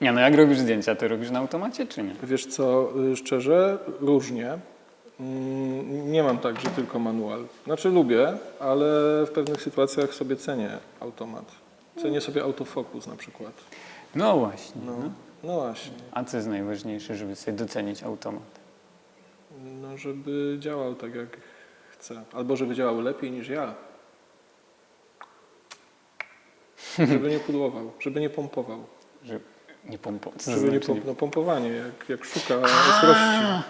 Nie, no jak robisz zdjęcia, to robisz na automacie, czy nie? Wiesz co, y, szczerze, różnie. Mm, Nie mam tak, że tylko manual. Znaczy lubię, ale w pewnych sytuacjach sobie cenię automat. Cenię sobie autofokus na przykład. No właśnie. No, No. no właśnie. A co jest najważniejsze, żeby sobie docenić automat? No, żeby działał tak jak chcę. Albo żeby działał lepiej niż ja. Żeby nie pudłował, żeby nie pompował. Że nie pompo... Co znaczy? pomp no, pompowanie, jak, jak szuka ostrości.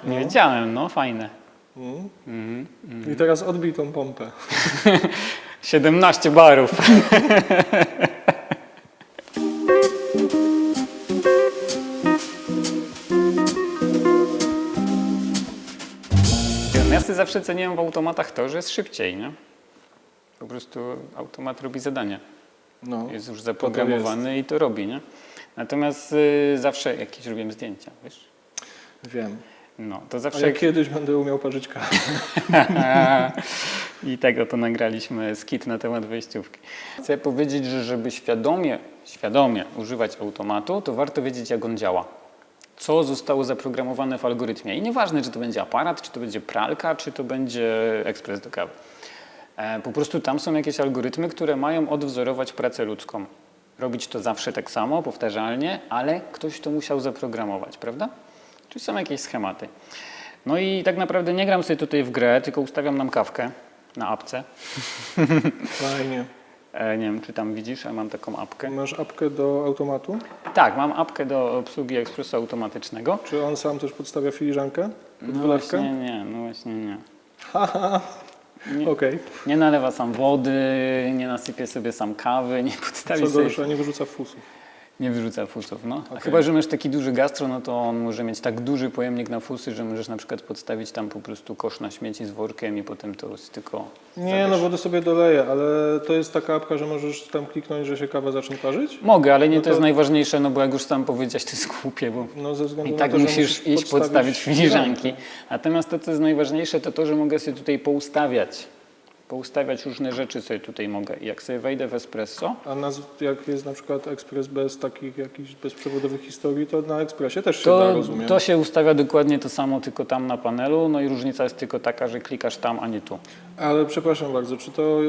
Nie wiedziałem, no fajne. Mm. Mhm. I teraz odbij tą pompę. 17 barów. Ja sobie zawsze ceniłem w automatach to, że jest szybciej, nie? Po prostu automat robi zadanie. No. Jest już zaprogramowany i to robi, nie? Natomiast y, zawsze jakieś robiłem zdjęcia, wiesz? Wiem. No, to zawsze jak kiedyś będę umiał parzyć kawę. I tego to nagraliśmy skit na temat wejściówki. Chcę powiedzieć, że żeby świadomie, świadomie używać automatu, to warto wiedzieć, jak on działa. Co zostało zaprogramowane w algorytmie. I nieważne, czy to będzie aparat, czy to będzie pralka, czy to będzie ekspres do kawy. E, Po prostu tam są jakieś algorytmy, które mają odwzorować pracę ludzką. Robić to zawsze tak samo, powtarzalnie, ale ktoś to musiał zaprogramować, prawda? Czyli są jakieś schematy. No i tak naprawdę nie gram sobie tutaj w grę, tylko ustawiam nam kawkę na apce. Fajnie. E, nie wiem, czy tam widzisz, ale mam taką apkę. Masz apkę do automatu? Tak, mam apkę do obsługi ekspresu automatycznego. Czy on sam też podstawia filiżankę? Pod No wylewkę? właśnie nie, no właśnie nie. Nie nalewa sam wody, nie nasypie sobie sam kawy, nie podstawi Co sobie, gorsza, nie wyrzuca fusów. Nie wyrzuca fusów. No. A Okej. chyba, że masz taki duży gastro, no to on może mieć tak duży pojemnik na fusy, że możesz na przykład podstawić tam po prostu kosz na śmieci z workiem i potem to jest tylko... Nie, no wodę sobie doleję, ale to jest taka apka, że możesz tam kliknąć, że się kawa zacznie parzyć? Mogę, ale nie No to jest to- najważniejsze, no bo jak już sam powiedziałeś, to jest głupie, bo No ze względu I na tak to, że musisz iść podstawić filiżanki. Natomiast to, co jest najważniejsze, to to, że mogę sobie tutaj poustawiać. Poustawiać różne rzeczy sobie tutaj mogę. Jak sobie wejdę w espresso, A nazw, jak jest na przykład ekspres bez takich jakichś bezprzewodowych historii, to na ekspresie też się da, to, rozumiem. to się ustawia dokładnie to samo, tylko tam na panelu. No i różnica jest tylko taka, że klikasz tam, a nie tu. Ale przepraszam bardzo, czy to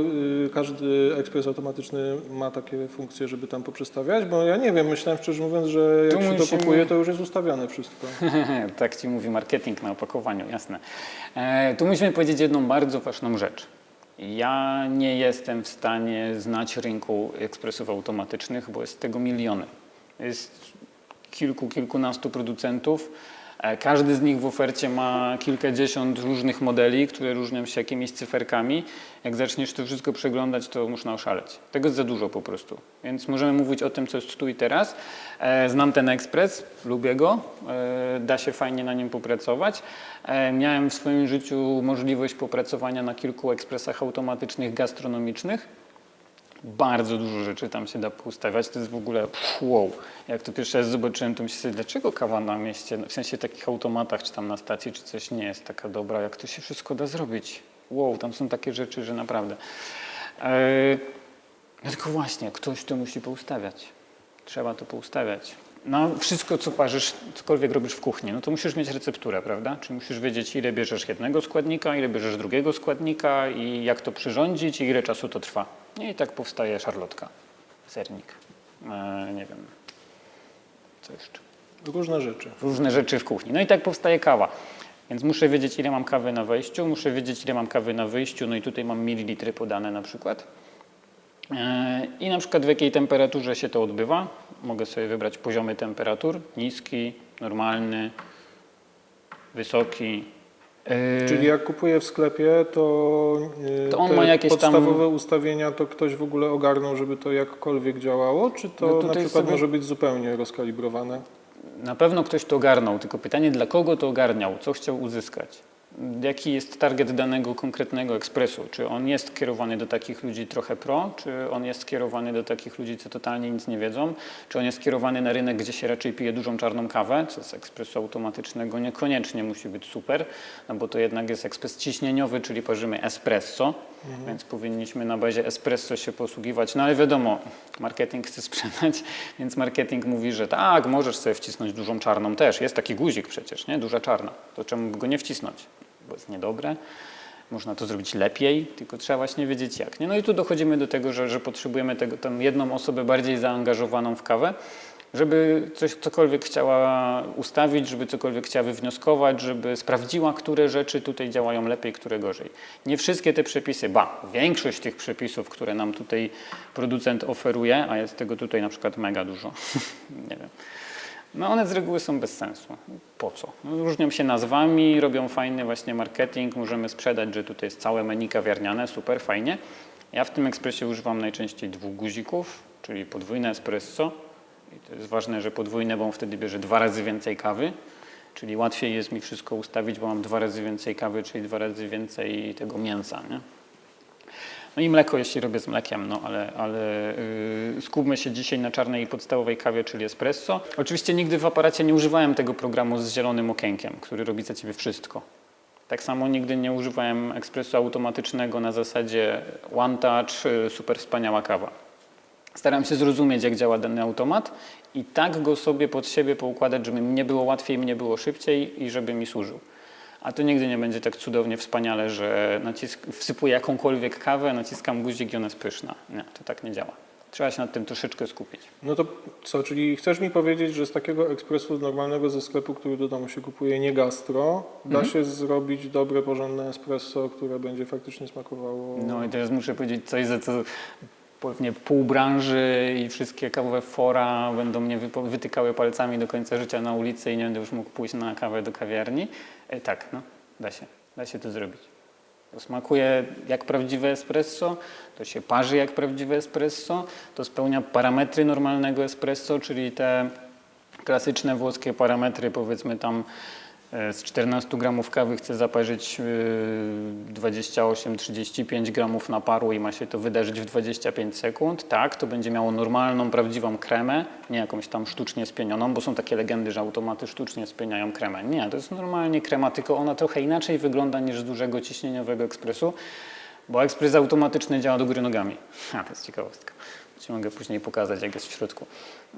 y, każdy ekspres automatyczny ma takie funkcje, żeby tam poprzestawiać? Bo ja nie wiem, myślałem szczerze mówiąc, że jak Tu się to kupuje, to już jest ustawiane wszystko. tak ci mówi marketing na opakowaniu, jasne. E, tu musimy powiedzieć jedną bardzo ważną rzecz. Ja nie jestem w stanie znać rynku ekspresów automatycznych, bo jest tego miliony. Jest kilku, kilkunastu producentów. E, Każdy z nich w ofercie ma kilkadziesiąt różnych modeli, które różnią się jakimiś cyferkami. Jak zaczniesz to wszystko przeglądać, to można oszaleć. Tego jest za dużo po prostu. Więc możemy mówić o tym, co jest tu i teraz. E, Znam ten ekspres, lubię go, e, da się fajnie na nim popracować. Miałem w swoim życiu możliwość popracowania na kilku ekspresach automatycznych gastronomicznych. Bardzo dużo rzeczy tam się da poustawiać. To jest w ogóle wow. Jak to pierwszy raz zobaczyłem, to sobie, dlaczego kawa na mieście, w sensie takich automatach, czy tam na stacji, czy coś nie jest taka dobra, jak to się wszystko da zrobić. Wow, tam są takie rzeczy, że naprawdę. Eee, no tylko właśnie, ktoś to musi poustawiać. Trzeba to poustawiać. No, wszystko, co parzysz, cokolwiek robisz w kuchni, no to musisz mieć recepturę, prawda? Czy musisz wiedzieć, ile bierzesz jednego składnika, ile bierzesz drugiego składnika i jak to przyrządzić i ile czasu to trwa. I tak powstaje szarlotka, sernik, e, nie wiem, co jeszcze. Różne rzeczy. Różne rzeczy w kuchni. No i tak powstaje kawa. Więc muszę wiedzieć, ile mam kawy na wejściu, muszę wiedzieć, ile mam kawy na wyjściu, no i tutaj mam mililitry podane na przykład. E, I na przykład w jakiej temperaturze się to odbywa. Mogę sobie wybrać poziomy temperatur. Niski, normalny, wysoki. E, Czyli jak kupuję w sklepie, to, y, To on te ma jakieś tam- podstawowe ustawienia, to ktoś w ogóle ogarnął, żeby to jakkolwiek działało, czy to No na przykład sobie- może być zupełnie rozkalibrowane? Na pewno ktoś to ogarnął, tylko pytanie, dla kogo to ogarniał, co chciał uzyskać. Jaki jest target danego konkretnego ekspresu. Czy on jest kierowany do takich ludzi trochę pro, czy on jest kierowany do takich ludzi, co totalnie nic nie wiedzą, czy on jest kierowany na rynek, gdzie się raczej pije dużą czarną kawę, co z ekspresu automatycznego niekoniecznie musi być super, no bo to jednak jest ekspres ciśnieniowy, czyli parzymy espresso, więc powinniśmy na bazie espresso się posługiwać. No ale wiadomo, marketing chce sprzedać, więc marketing mówi, że tak, możesz sobie wcisnąć dużą czarną też. Jest taki guzik przecież, nie? Duża czarna. To czemu by go nie wcisnąć? Bo jest niedobre. Można to zrobić lepiej, tylko trzeba właśnie wiedzieć jak. Nie? No i tu dochodzimy do tego, że, że potrzebujemy tego, tą jedną osobę bardziej zaangażowaną w kawę, żeby coś, cokolwiek chciała ustawić, żeby cokolwiek chciała wywnioskować, żeby sprawdziła, które rzeczy tutaj działają lepiej, które gorzej. Nie wszystkie te przepisy, ba, większość tych przepisów, które nam tutaj producent oferuje, a jest tego tutaj na przykład mega dużo, nie wiem, no one z reguły są bez sensu. Po co? No, różnią się nazwami, robią fajny właśnie marketing, możemy sprzedać, że tutaj jest całe menu kawiarniane, super, fajnie. Ja w tym ekspresie używam najczęściej dwóch guzików, czyli podwójne espresso. I to jest ważne, że podwójne, bo on wtedy bierze dwa razy więcej kawy, czyli łatwiej jest mi wszystko ustawić, bo mam dwa razy więcej kawy, czyli dwa razy więcej tego mięsa. Nie? No i mleko, jeśli robię z mlekiem, no ale, ale yy, skupmy się dzisiaj na czarnej podstawowej kawie, czyli espresso. Oczywiście nigdy w aparacie nie używałem tego programu z zielonym okienkiem, który robi za ciebie wszystko. Tak samo nigdy nie używałem ekspresu automatycznego na zasadzie one touch, yy, super wspaniała kawa. Staram się zrozumieć, jak działa dany automat i tak go sobie pod siebie poukładać, żeby mnie było łatwiej, mnie było szybciej i żeby mi służył. A to nigdy nie będzie tak cudownie, wspaniale, że nacisk, wsypuję jakąkolwiek kawę, naciskam guzik i ona jest pyszna. Nie, to tak nie działa. Trzeba się nad tym troszeczkę skupić. No to co, czyli chcesz mi powiedzieć, że z takiego ekspresu normalnego ze sklepu, który do domu się kupuje, nie gastro, da Mhm. się zrobić dobre, porządne espresso, które będzie faktycznie smakowało... No i teraz muszę powiedzieć coś, za co pewnie pół branży i wszystkie kawowe fora będą mnie wytykały palcami do końca życia na ulicy i nie będę już mógł pójść na kawę do kawiarni. E, tak, no, da się. Da się to zrobić. To smakuje jak prawdziwe espresso, to się parzy jak prawdziwe espresso, to spełnia parametry normalnego espresso, czyli te klasyczne włoskie parametry, powiedzmy tam z 14 gramów kawy chcę zaparzyć e, 28-35 gramów naparu i ma się to wydarzyć w 25 sekund. Tak, to będzie miało normalną, prawdziwą kremę, nie jakąś tam sztucznie spienioną, bo są takie legendy, że automaty sztucznie spieniają kremę. Nie, to jest normalnie krema, tylko ona trochę inaczej wygląda niż z dużego ciśnieniowego ekspresu, bo ekspres automatyczny działa do góry nogami. A, to jest ciekawostka. Ci mogę później pokazać, jak jest w środku.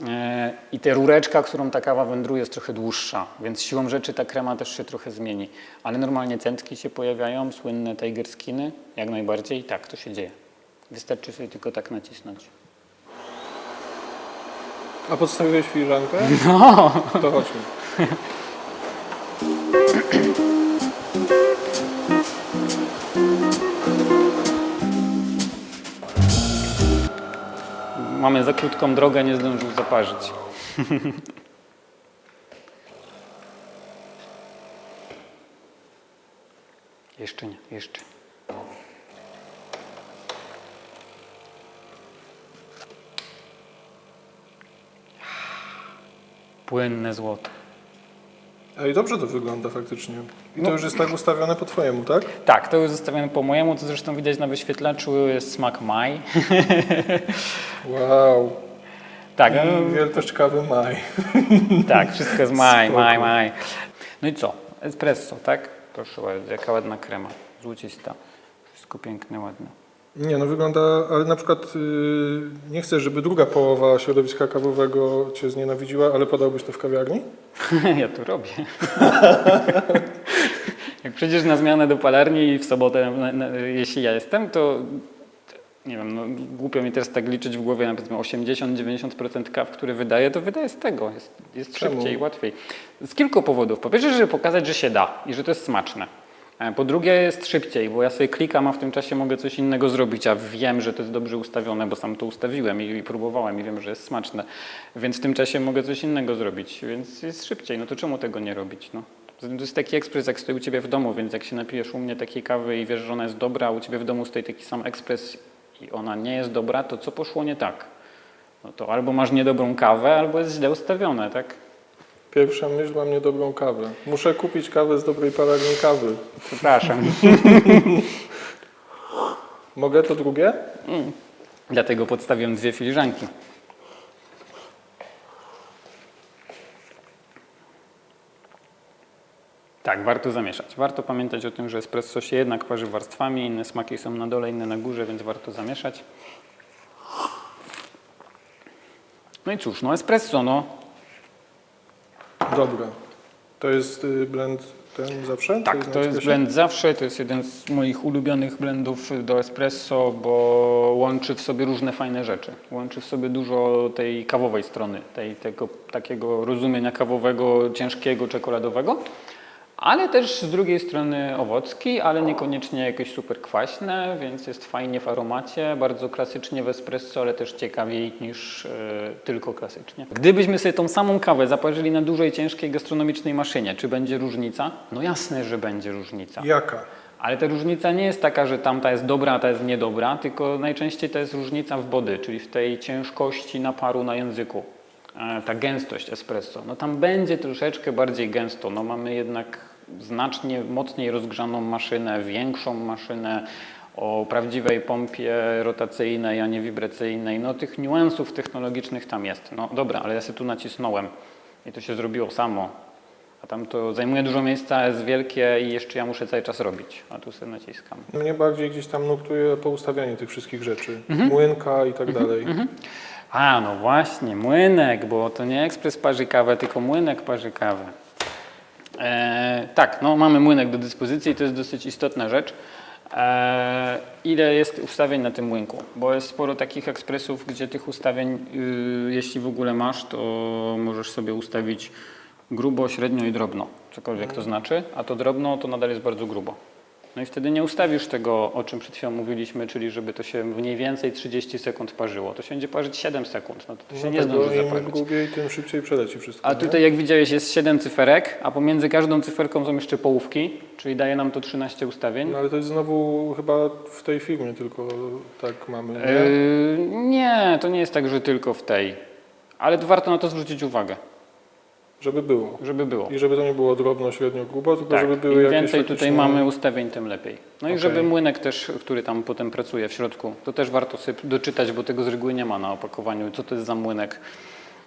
E, I ta rureczka, którą ta kawa wędruje, jest trochę dłuższa, więc siłą rzeczy ta krema też się trochę zmieni. Ale normalnie centki się pojawiają, słynne tiger skiny, jak najbardziej. Tak, to się dzieje. Wystarczy sobie tylko tak nacisnąć. A podstawiłeś filiżankę? No! To chodźmy. Mamy za krótką drogę, nie zdążył zaparzyć. jeszcze nie, jeszcze. Płynne złoto. Ej, dobrze to wygląda faktycznie. I to No. już jest tak ustawione po twojemu, tak? Tak, to już zostawiam po mojemu, to zresztą widać na wyświetlaczu jest smak maj. Wow. tak, I no, kawy maj. tak, wszystko jest maj, Spoko. maj, maj. No i co? Espresso, tak? Proszę bardzo, jaka ładna krema, złocista. Wszystko piękne, ładne. Nie, no wygląda, ale na przykład yy, nie chcę, żeby druga połowa środowiska kawowego cię znienawidziła, ale podałbyś to w kawiarni? ja to robię. Jak przyjdziesz na zmianę do palarni i w sobotę, na, na, jeśli ja jestem, to nie wiem, no, głupio mi teraz tak liczyć w głowie, na powiedzmy 80-90% kaw, które wydaję, to wydaję z tego. Jest, jest Czemu? szybciej, łatwiej. Z kilku powodów. Po pierwsze, żeby pokazać, że się da i że to jest smaczne. E, Po drugie jest szybciej, bo ja sobie klikam, a w tym czasie mogę coś innego zrobić, a wiem, że to jest dobrze ustawione, bo sam to ustawiłem i, i próbowałem i wiem, że jest smaczne. Więc w tym czasie mogę coś innego zrobić, więc jest szybciej. No to czemu tego nie robić? No? To jest taki ekspres, jak stoi u Ciebie w domu, więc jak się napijesz u mnie takiej kawy i wiesz, że ona jest dobra, a u Ciebie w domu stoi taki sam ekspres i ona nie jest dobra, to co poszło nie tak? No to albo masz niedobrą kawę, albo jest źle ustawione, tak? Pierwsza myśl mam niedobrą kawę. Muszę kupić kawę z dobrej palarni kawy. Przepraszam. Mogę to drugie? Dlatego podstawiłem dwie filiżanki. Tak, warto zamieszać. Warto pamiętać o tym, że espresso się jednak parzy warstwami, inne smaki są na dole, inne na górze, więc warto zamieszać. No i cóż, no espresso, no. Dobra. To jest y, blend ten zawsze? Tak, to jest ekspresie? blend zawsze, to jest jeden z moich ulubionych blendów do espresso, bo łączy w sobie różne fajne rzeczy. Łączy w sobie dużo tej kawowej strony, tej, tego takiego rozumienia kawowego, ciężkiego, czekoladowego, ale też z drugiej strony owocki, ale niekoniecznie jakieś super kwaśne, więc jest fajnie w aromacie, bardzo klasycznie w espresso, ale też ciekawiej niż e, tylko klasycznie. Gdybyśmy sobie tą samą kawę zaparzyli na dużej, ciężkiej gastronomicznej maszynie, czy będzie różnica? No jasne, że będzie różnica. Jaka? Ale ta różnica nie jest taka, że tamta jest dobra, a ta jest niedobra, tylko najczęściej to jest różnica w body, czyli w tej ciężkości naparu na języku. E, Ta gęstość espresso. No tam będzie troszeczkę bardziej gęsto. No mamy jednak znacznie mocniej rozgrzaną maszynę, większą maszynę o prawdziwej pompie rotacyjnej, a nie wibracyjnej. No tych niuansów technologicznych tam jest. No dobra, ale ja się tu nacisnąłem i to się zrobiło samo. A tam to zajmuje dużo miejsca, jest wielkie i jeszcze ja muszę cały czas robić. A tu sobie naciskam. Mnie bardziej gdzieś tam nurtuje poustawianie tych wszystkich rzeczy. Mhm. Młynka i tak dalej. A, no właśnie, młynek, bo to nie ekspres parzy kawę, tylko młynek parzy kawę. E, tak, no mamy młynek do dyspozycji i to jest dosyć istotna rzecz. E, ile jest ustawień na tym młynku? Bo jest sporo takich ekspresów, gdzie tych ustawień, y, jeśli w ogóle masz, to możesz sobie ustawić grubo, średnio i drobno, cokolwiek to znaczy, a to drobno to nadal jest bardzo grubo. No i wtedy nie ustawisz tego, o czym przed chwilą mówiliśmy, czyli żeby to się mniej więcej 30 sekund parzyło. To się będzie parzyć 7 sekund, no to, to się No nie tego zdąży im zaparzyć. tym szybciej przeleci wszystko. A nie? tutaj jak widziałeś jest 7 cyferek, a pomiędzy każdą cyferką są jeszcze połówki, czyli daje nam to 13 ustawień. No ale to jest znowu chyba w tej firmie tylko tak mamy, nie? Yy, nie, to nie jest tak, że tylko w tej. Ale to warto na to zwrócić uwagę, Żeby było. żeby było. I żeby to nie było drobno, średnio, grubo, tylko Tak, żeby były im jakieś więcej tutaj mamy ustawień, tym lepiej. No i Okej. żeby młynek też, który tam potem pracuje w środku, to też warto sobie doczytać, bo tego z reguły nie ma na opakowaniu, co to jest za młynek.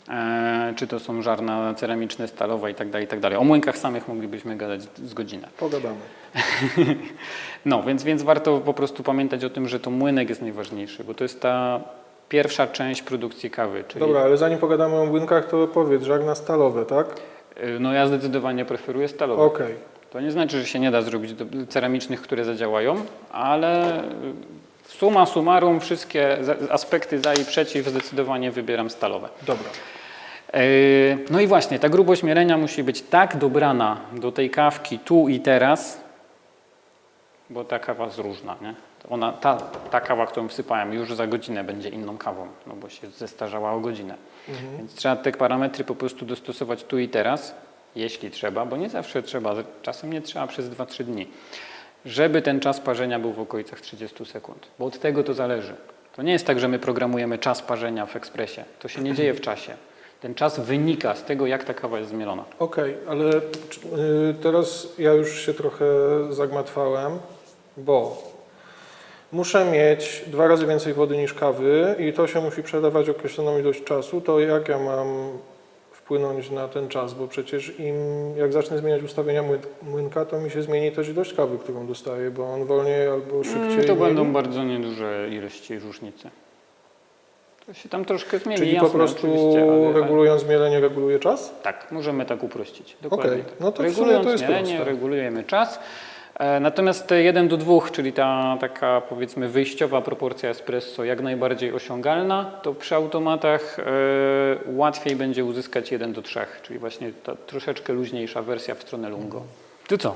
E, czy to są żarna ceramiczne, stalowe i tak dalej, i tak dalej. O młynkach samych moglibyśmy gadać z godzinę. Pogadamy. No, więc, więc warto po prostu pamiętać o tym, że to młynek jest najważniejszy, bo to jest ta pierwsza część produkcji kawy. Czyli, Dobra, ale zanim pogadamy o młynkach, to powiedz, żarna stalowe, tak? y, No ja zdecydowanie preferuję stalowe. Okej. To nie znaczy, że się nie da zrobić ceramicznych, które zadziałają, ale y, suma summarum wszystkie aspekty za i przeciw zdecydowanie wybieram stalowe. Dobra. Yy, No i właśnie, ta grubość mielenia musi być tak dobrana do tej kawki tu i teraz, bo ta kawa jest różna, nie? Ona, ta, ta kawa, którą wsypałem już za godzinę będzie inną kawą, no bo się zestarzała o godzinę. Więc trzeba te parametry po prostu dostosować tu i teraz, jeśli trzeba, bo nie zawsze trzeba, czasem nie trzeba przez 2-3 dni, żeby ten czas parzenia był w okolicach 30 sekund, bo od tego to zależy. To nie jest tak, że my programujemy czas parzenia w ekspresie. To się nie dzieje w czasie. Ten czas wynika z tego, jak ta kawa jest zmielona. Okej, ale czy- y, teraz ja już się trochę zagmatwałem, bo muszę mieć dwa razy więcej wody niż kawy i to się musi przelewać określoną ilość czasu, to jak ja mam wpłynąć na ten czas, bo przecież im, jak zacznę zmieniać ustawienia mły- młynka, to mi się zmieni też ilość kawy, którą dostaję, bo on wolniej albo szybciej Mm, to mieli. będą bardzo nieduże ilości różnicy. To się tam troszkę zmieni, Czyli jasne, po prostu ale, ale regulując mielenie reguluje czas? tak, możemy tak uprościć. Dokładnie Okej, tak. no to w sumie Regulując to jest mielenie, proste. regulujemy czas. E, Natomiast te 1 do 2, czyli ta taka powiedzmy wyjściowa proporcja espresso jak najbardziej osiągalna, to przy automatach e, łatwiej będzie uzyskać 1 do 3, czyli właśnie ta troszeczkę luźniejsza wersja w stronę lungo. To co?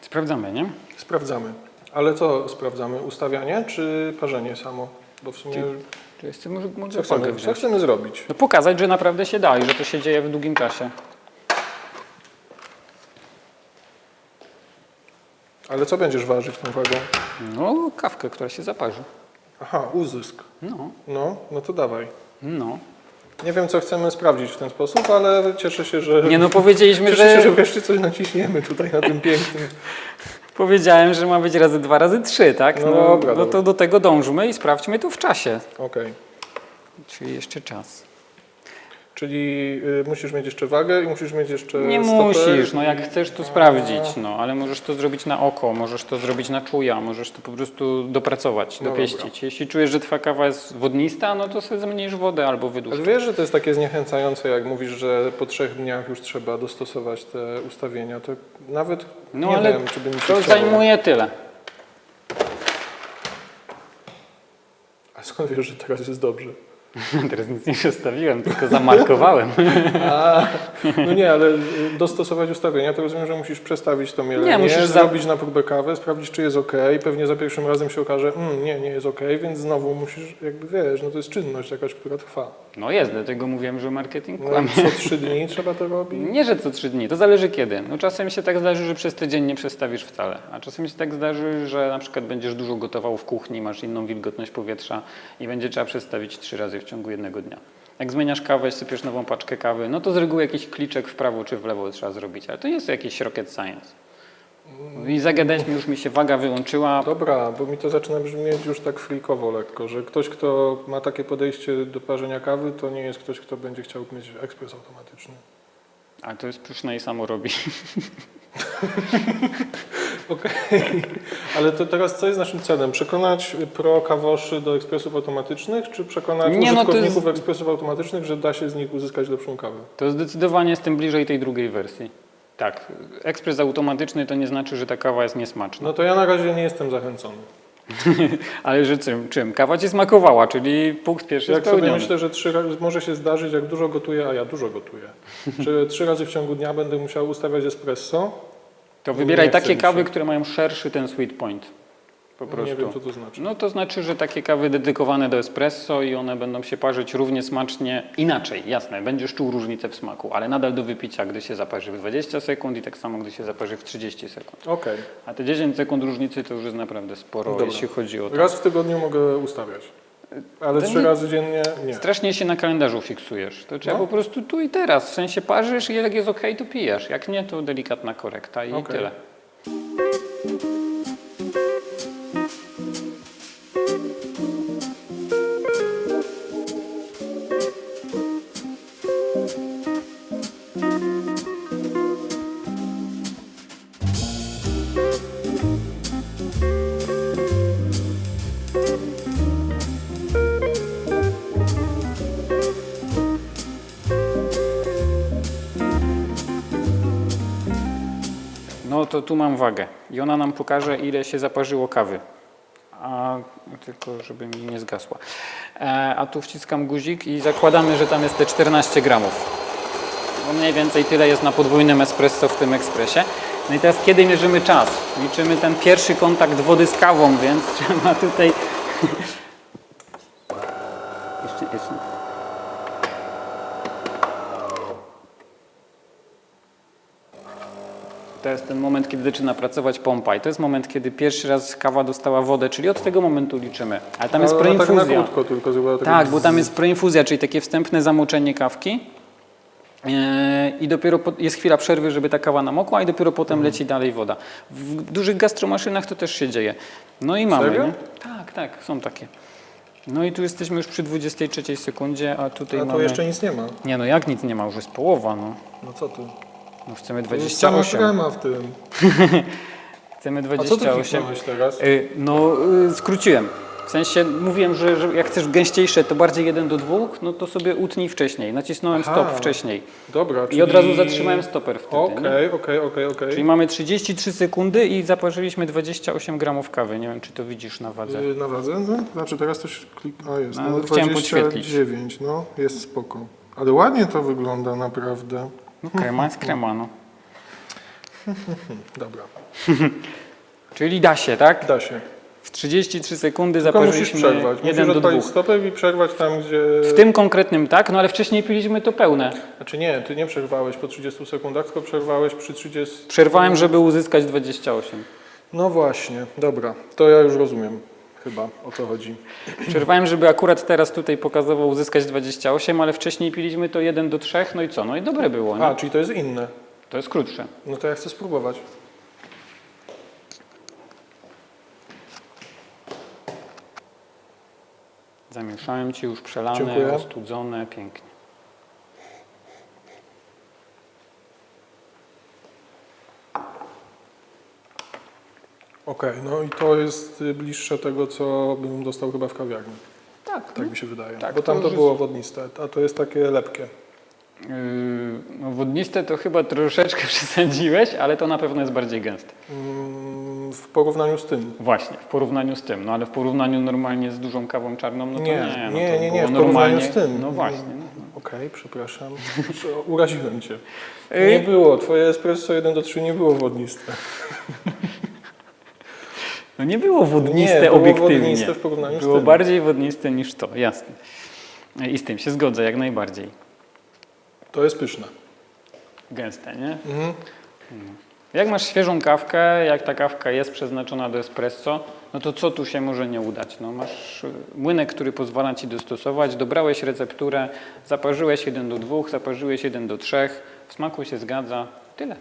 Sprawdzamy, nie? Sprawdzamy. Ale co sprawdzamy? Ustawianie czy parzenie samo? Bo w sumie Czy jeszcze może, co może chcemy, wagę co chcemy zrobić? No pokazać, że naprawdę się da i że to się dzieje w długim czasie. Ale co będziesz ważyć tą wagą? No, kawkę, która się zaparzy. Aha, uzysk. No, No, no to dawaj. no. Nie wiem, co chcemy sprawdzić w ten sposób, ale cieszę się, że... Nie no, powiedzieliśmy, Cieszę się, że... że wreszcie coś naciśniemy tutaj na tym pięknym... Powiedziałem, że ma być razy dwa, razy trzy, tak? No No, dobra, no to dobra. do tego dążmy i sprawdźmy to w czasie. Okej. Czyli jeszcze czas. Czyli y, musisz mieć jeszcze wagę i musisz mieć jeszcze Nie stoper musisz, no jak chcesz to sprawdzić, no ale możesz to zrobić na oko, możesz to zrobić na czuja, możesz to po prostu dopracować, No dopieścić. Jeśli czujesz, że twoja kawa jest wodnista, no to sobie zmniejsz wodę albo wydłuż. Ale wiesz, że to jest takie zniechęcające, jak mówisz, że po trzech dniach już trzeba dostosować te ustawienia, to nawet No nie ale wiem, czy by mi się To zajmuje tyle. A skąd wiesz, że teraz jest dobrze? Teraz nic nie przestawiłem, tylko zamarkowałem. A, no nie, ale dostosować ustawienia, to rozumiem, że musisz przestawić to mielenie, Nie, musisz za- zrobić na próbę kawę, sprawdzić, czy jest ok. Pewnie za pierwszym razem się okaże, mm, nie, nie jest ok, więc znowu musisz, jakby wiesz, no to jest czynność jakaś, która trwa. No jest, dlatego mówiłem, że marketing No kłamie. co trzy dni trzeba to robić? Nie, że co trzy dni, to zależy kiedy. No czasem się tak zdarzy, że przez tydzień nie przestawisz wcale, a czasem się tak zdarzy, że na przykład będziesz dużo gotował w kuchni, masz inną wilgotność powietrza i będzie trzeba przestawić trzy razy w ciągu jednego dnia. Jak zmieniasz kawę i sypiesz nową paczkę kawy, no to z reguły jakiś kliczek w prawo czy w lewo trzeba zrobić, ale to nie jest jakiś rocket science. I zagadaliśmy, już mi się waga wyłączyła. Dobra, bo mi to zaczyna brzmieć już tak freakowo lekko, że ktoś, kto ma takie podejście do parzenia kawy, to nie jest ktoś, kto będzie chciał mieć ekspres automatyczny. A to jest pyszne i samo robi. Okej, ale to teraz co jest naszym celem? Przekonać pro kawoszy do ekspresów automatycznych, czy przekonać Nie, no użytkowników jest- ekspresów automatycznych, że da się z nich uzyskać lepszą kawę? To zdecydowanie jestem bliżej tej drugiej wersji. Tak, ekspres automatyczny to nie znaczy, że ta kawa jest niesmaczna. No to ja na razie nie jestem zachęcony. Ale że czym? czym? Kawa ci smakowała, czyli punkt pierwszy Jak sobie spełniony. myślę, że trzy razy, może się zdarzyć, jak dużo gotuję, a ja dużo gotuję, że trzy razy w ciągu dnia będę musiał ustawiać espresso. To wybieraj Nie chce takie mi się. kawy, które mają szerszy ten sweet point. Po Nie prostu. wiem, co to znaczy. No to znaczy, że takie kawy dedykowane do espresso i one będą się parzyć równie smacznie, inaczej, jasne, będziesz czuł różnicę w smaku, ale nadal do wypicia, gdy się zaparzy w 20 sekund i tak samo, gdy się zaparzy w 30 sekund. Okej, A te 10 sekund różnicy to już jest naprawdę sporo, Dobra. jeśli chodzi o to. raz w tygodniu mogę ustawiać, ale trzy nie- razy dziennie nie. Strasznie się na kalendarzu fiksujesz. To trzeba No. po prostu tu i teraz. W sensie parzysz i jak jest ok, to pijesz. Jak nie, to delikatna korekta i Okej. tyle. Tu mam wagę i ona nam pokaże, ile się zaparzyło kawy. A tylko, żeby mi nie zgasła. E, a tu wciskam guzik i zakładamy, że tam jest te 14 gramów. Bo mniej więcej tyle jest na podwójnym espresso w tym ekspresie. No i teraz kiedy mierzymy czas? Liczymy ten pierwszy kontakt wody z kawą, więc trzeba tutaj... To jest ten moment, kiedy zaczyna pracować pompa i to jest moment, kiedy pierwszy raz kawa dostała wodę, czyli od tego momentu liczymy. Ale tam jest Ale ona tak na proinfuzja. krótko tylko takie Tak, bo tam jest proinfuzja, czyli takie wstępne zamoczenie kawki. Yy, I dopiero jest chwila przerwy, żeby ta kawa namokła i dopiero potem Mhm. leci dalej woda. W dużych gastromaszynach to też się dzieje. No i mamy. Serio? Nie? Tak, tak, są takie. No i tu jesteśmy już przy 23 sekundzie, a tutaj A to mamy... jeszcze nic nie ma. Nie no, jak nic nie ma, już jest połowa, no. No co tu? No chcemy To jest sama 28. krema w tym. Chcemy A co ty 28. kliknąłeś teraz? Y, No, y, skróciłem. W sensie mówiłem, że, że jak chcesz gęściejsze, to bardziej 1 do 2, no to sobie utnij wcześniej. Nacisnąłem Aha. stop wcześniej. Dobra, I od razu zatrzymałem stoper wtedy. nie? Okej, okej, okej, okej. Czyli mamy 33 sekundy i zaparzyliśmy 28 gramów kawy. Nie wiem, czy to widzisz na wadze. Y, Na wadze? No, znaczy teraz coś klik... A jest, No, no, chciałem podświetlić. 29, no jest spoko. Ale ładnie to wygląda naprawdę. No, krema jest krema, no. Dobra, Czyli da się, tak? da się. W 33 sekundy Tylko musisz zaparzyliśmy przerwać. 1 Musisz do 2. odpalić stoper i przerwać tam, gdzie... W tym konkretnym tak, no ale wcześniej piliśmy to pełne. Znaczy nie, ty nie przerwałeś po 30 sekundach, tylko przerwałeś przy 30... Przerwałem, żeby uzyskać 28. No właśnie, dobra, to ja już rozumiem. Chyba o to chodzi. Przerwałem, żeby akurat teraz tutaj pokazywał uzyskać 28, ale wcześniej piliśmy to 1 do 3, no i co? No i dobre było, nie? A, czyli to jest inne. To jest krótsze. No to ja chcę spróbować. Zamieszałem Ci już przelane, Dziękuję. ostudzone, pięknie. Okej, no i to jest y, bliższe tego, co bym dostał chyba w kawiarni. Tak, Tak mi się wydaje. Tak, Bo to tam to jest- było wodniste, a to jest takie lepkie. Yy, no wodniste to chyba troszeczkę przesadziłeś, ale to na pewno jest bardziej gęste. Mm, W porównaniu z tym. Właśnie, w porównaniu z tym. No ale w porównaniu normalnie z dużą kawą czarną, no to Nie, nie. no nie, to nie, nie, w porównaniu normalnie. z tym. No właśnie. No, no. Okej, przepraszam. Uraziłem cię. Ej. Nie było. Twoje espresso 1 do 3 nie było wodniste. No nie było wodniste Nie, było obiektywnie. wodniste w porównaniu z Było tym. bardziej wodniste niż to, jasne. I z tym się zgodzę, jak najbardziej. To jest pyszne. Gęste, nie? Mhm. Jak masz świeżą kawkę, jak ta kawka jest przeznaczona do espresso, no to co tu się może nie udać? No masz y, młynek, który pozwala Ci dostosować, dobrałeś recepturę, zaparzyłeś 1 do 2, zaparzyłeś 1 do 3, w smaku się zgadza, tyle.